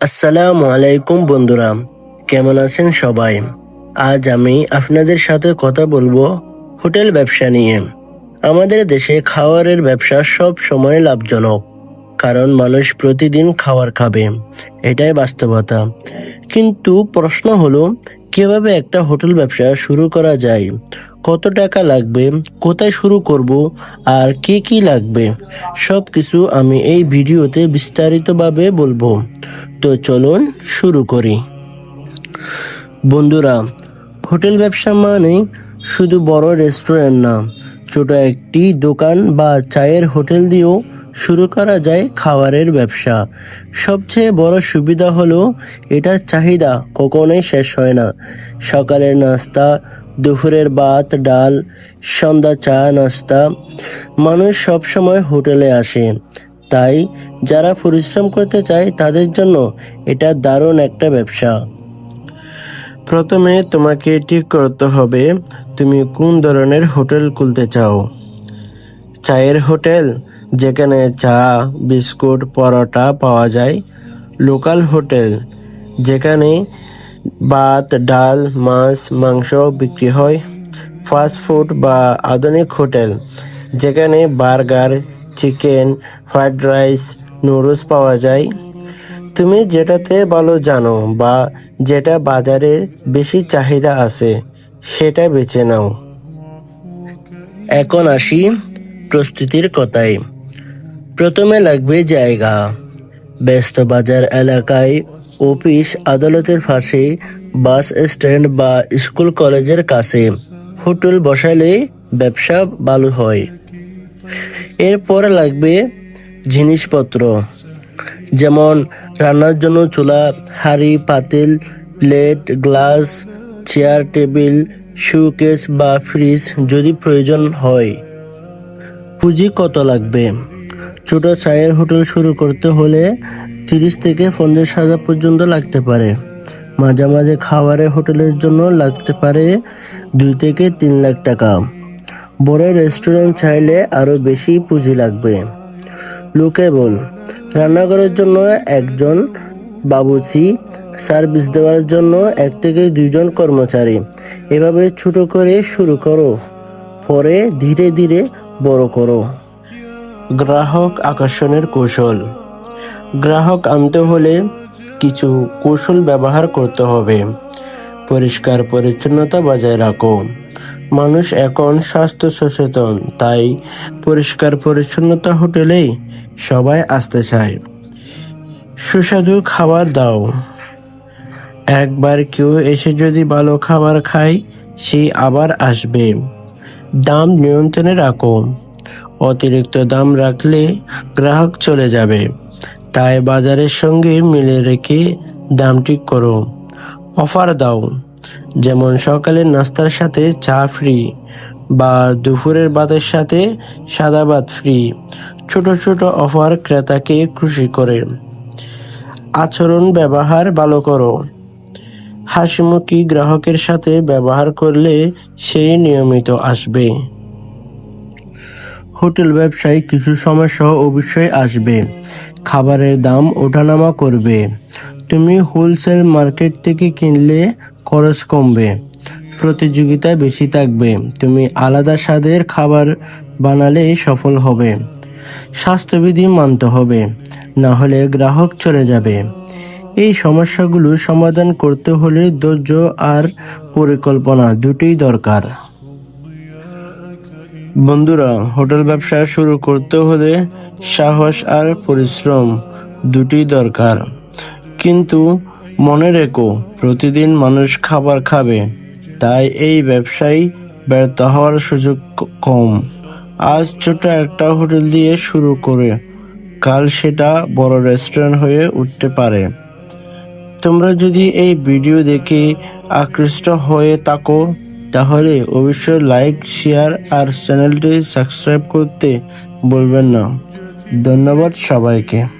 আসসালামু আলাইকুম বন্ধুরা, কেমন আছেন সবাই? আজ আমি আপনাদের সাথে কথা বলব হোটেল ব্যবসা নিয়ে। আমাদের দেশে খাওয়ারের ব্যবসা সব সময় লাভজনক, কারণ মানুষ প্রতিদিন খাবার খাবে, এটাই বাস্তবতা। কিন্তু প্রশ্ন হলো, কীভাবে একটা হোটেল ব্যবসা শুরু করা যায়? কত টাকা লাগবে? কোথায় শুরু করব? আর কি কি লাগবে? সব কিছু আমি এই ভিডিওতে বিস্তারিতভাবে বলব। তো চলুন শুরু করি। বন্ধুরা, হোটেল ব্যবসা মানে শুধু বড় রেস্টুরেন্ট না, ছোট একটি দোকান বা চায়ের হোটেল দিয়েও শুরু করা যায় খাবারের ব্যবসা। সবচেয়ে বড় সুবিধা হলো এটার চাহিদা কখনোই শেষ হয় না। সকালের নাস্তা, দুপুরের ভাত, ডাল, সন্ধ্যা চা নাস্তা মানুষ সবসময় হোটেলে আসে। তাই যারা পরিশ্রম করতে চায় তাদের জন্য এটা দারুণ একটা ব্যবসা। প্রথমে তোমাকে ঠিক করতে হবে তুমি কোন ধরনের হোটেল খুলতে চাও। চায়ের হোটেল, যেখানে চা, বিস্কুট, পরোটা পাওয়া যায়। লোকাল হোটেল, যেখানে ভাত, ডাল, মাছ, মাংস বিক্রি হয়। ফাস্ট ফুড বা আধুনিক হোটেল, যেখানে burger chicken, fried rice, noodles পাওয়া যায়। তুমি যেটাতে ভালো জানো বা যেটা বাজারে বেশি চাহিদা আছে, সেটা বেছে নাও। এখন আসি প্রস্তুতির কথায়। প্রথমে লাগবে জায়গা। ব্যস্ত বাজার এলাকায় অফিস আদালতের পাশে বাস স্ট্যান্ড বা স্কুল কলেজের কাছে। হোটেল বসালে ব্যবসা ভালো হয়। এরপর লাগবে জিনিসপত্র। যেমন রান্নার জন্য চুলা, হাঁড়ি, পাতিল, plate, glass, chair, table, showcase বা ফ্রিজ যদি প্রয়োজন হয়। পুঁজি কত লাগবে? ছোট চায়ের হোটেল শুরু করতে হলে তিরিশ থেকে পঞ্চাশ হাজার পর্যন্ত লাগতে পারে। মাঝে মাঝে খাবারের হোটেলের জন্য লাগতে পারে দুই থেকে তিন লাখ টাকা। বড় রেস্টুরেন্ট চাইলে আরও বেশি পুঁজি লাগবে। লোকে বল রান্নাঘরের জন্য একজন বাবুচি সার্ভিস দেওয়ার জন্য এক থেকে দুইজন কর্মচারী। এভাবে ছোট করে শুরু করো, পরে ধীরে ধীরে বড় করো। গ্রাহক আকর্ষণের কৌশল। গ্রাহক আনতে হলে কিছু কৌশল ব্যবহার করতে হবে। পরিষ্কার পরিচ্ছন্নতা বজায় রাখো। মানুষ এখন স্বাস্থ্য সচেতন তাই পরিষ্কার পরিচ্ছন্নতা হোটেলেই সবাই আসতে চায়। সুস্বাদু খাবার দাও। একবার কেউ এসে যদি ভালো খাবার খায়, সে আবার আসবে। দাম নিয়ন্ত্রণে রাখো। অতিরিক্ত দাম রাখলে গ্রাহক চলে যাবে। তাই বাজারের সঙ্গে মিলে রেখে দাম ঠিক করো। অফার দাও। যেমন সকালের নাস্তার সাথে চা ফ্রি বা দুপুরের ভাতের সাথে সাদা ভাত ফ্রি ছোট ছোট অফার ক্রেতাকে খুশি করে। আচরণ, ব্যবহার ভালো করো। হাসিমুখী গ্রাহকের সাথে ব্যবহার করলে সেই নিয়মিত আসবে। হোটেল ব্যবসায় কিছু সমস্যা অবশ্যই আসবে। খাবারের দাম ওঠানামা করবে। তুমি হোলসেল মার্কেট থেকে কিনলে খরচ কমবে। প্রতিযোগিতা বেশি থাকবে। তুমি আলাদা স্বাদের খাবার বানালে সফল হবে। স্বাস্থ্যবিধি মানতে হবে, না হলে গ্রাহক চলে যাবে। এই সমস্যাগুলো সমাধান করতে হলে ধৈর্য আর পরিকল্পনা দুটোই দরকার। বন্ধুরা, হোটেল ব্যবসা শুরু করতে হলে সাহস আর পরিশ্রম দুটোই দরকার। কিন্তু মনে রেখো, প্রতিদিন মানুষ খাবার খাবে, তাই এই ব্যবসায় ব্যর্থ হওয়ার সুযোগ কম। আজ ছোট একটা হোটেল দিয়ে শুরু করে, কাল সেটা বড় রেস্টুরেন্ট হয়ে উঠতে পারে। তোমরা যদি এই ভিডিও দেখে আকৃষ্ট হয়ে থাকো, তাহলে অবশ্যই লাইক, শেয়ার আর চ্যানেলটি সাবস্ক্রাইব করতে বলবেন না। ধন্যবাদ সবাইকে।